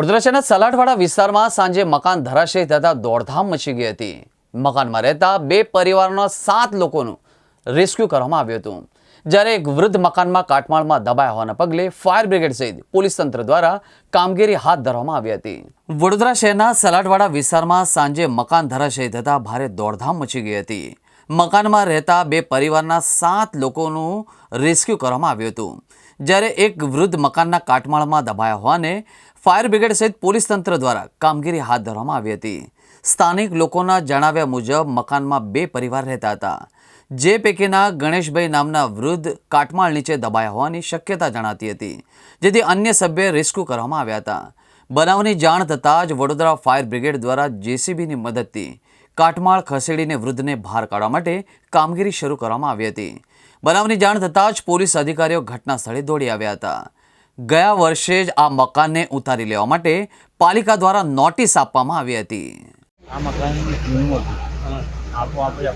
વડોદરા સલાટવાડા વિસ્તારમાં સાંજે મકાન ધરાશયી થતા દોડધામ મચી ગઈ હતી. મકાનમાં રહેતા બે પરિવારના સાત લોકોનું રેસ્ક્યુ કરવામાં આવ્યું હતું. જ્યારે એક વૃદ્ધ મકાનમાં કાટમાળમાં દબાયા હોવાના પગલે ફાયર બ્રિગેડ સહિત પોલીસ તંત્ર દ્વારા કામગીરી હાથ ધરવામાં આવી હતી. વડોદરા શહેરના સલાટવાડા વિસ્તારમાં સાંજે મકાન ધરાશયી થતા ભારે દોડધામ મચી ગઈ હતી. મકાનમાં રહેતા બે પરિવારના સાત લોકોનું રેસ્ક્યુ કરવામાં આવ્યું હતું. જ્યારે એક વૃદ્ધ મકાનના કાટમાળમાં દબાયા હોવાને ફાયર બ્રિગેડ સહિત પોલીસ તંત્ર દ્વારા કામગીરી હાથ ધરવામાં આવી હતી. સ્થાનિક લોકોના જણાવ્યા મુજબ મકાનમાં બે પરિવાર રહેતા હતા. જે પૈકીના ગણેશભાઈ નામના વૃદ્ધ કાટમાળ નીચે દબાયા હોવાની શક્યતા જણાતી હતી. જેથી અન્ય સભ્ય રેસ્ક્યુ કરવામાં આવ્યા હતા. બનાવની જાણ થતાં જ વડોદરા ફાયર બ્રિગેડ દ્વારા જેસીબીની મદદથી કાટમાળ ખસેડીને વૃદ્ધને બહાર કાઢવા માટે કામગીરી શરૂ કરવામાં આવી હતી. બનાવની જાણ થતાં જ પોલીસ અધિકારીઓ ઘટના સ્થળે દોડી આવ્યા હતા. ગયા વર્ષે જ આ મકાનને ઉતારી લેવા માટે પાલિકા દ્વારા નોટિસ આપવામાં આવી હતી. આ મકાન આપોઆપ જ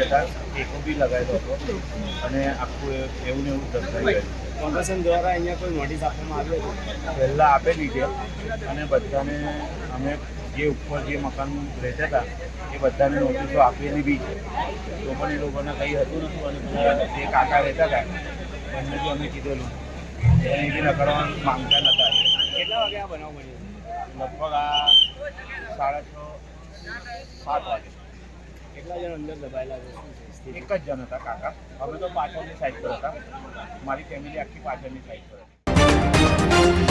હતા ટેકો બી લગાવેલો હતો અને આખું એવું ને એવું ધસડાઈ ગયું કોર્પોરેશન દ્વારા અહીંયા કોઈ નોટિસ આપવામાં આવી હતી? પહેલાં આપેલી છે અને બધાને અમે જે ઉપર જે મકાન રહેતા હતા, એ બધાને નોટિસો આપેલી બી છે. તો પણ એ લોકોને કંઈ હતું નહોતું અને પેલા જે કાકા રહેતા હતા, બંને બી અમે કીધેલું. એ બી નકરવા માંગતા નહોતા. કેટલા વાગે આ બનાવ બન્યો? લગભગ આ સાડા છ, સાત વાગે. કેટલા જણ અંદર દબાયેલા છે? એક જ જણ હતા કાકા. અમે તો પાછળની સાઈડ પર હતા. મારી ફેમિલી આખી પાછળની સાઈડ પર હતી.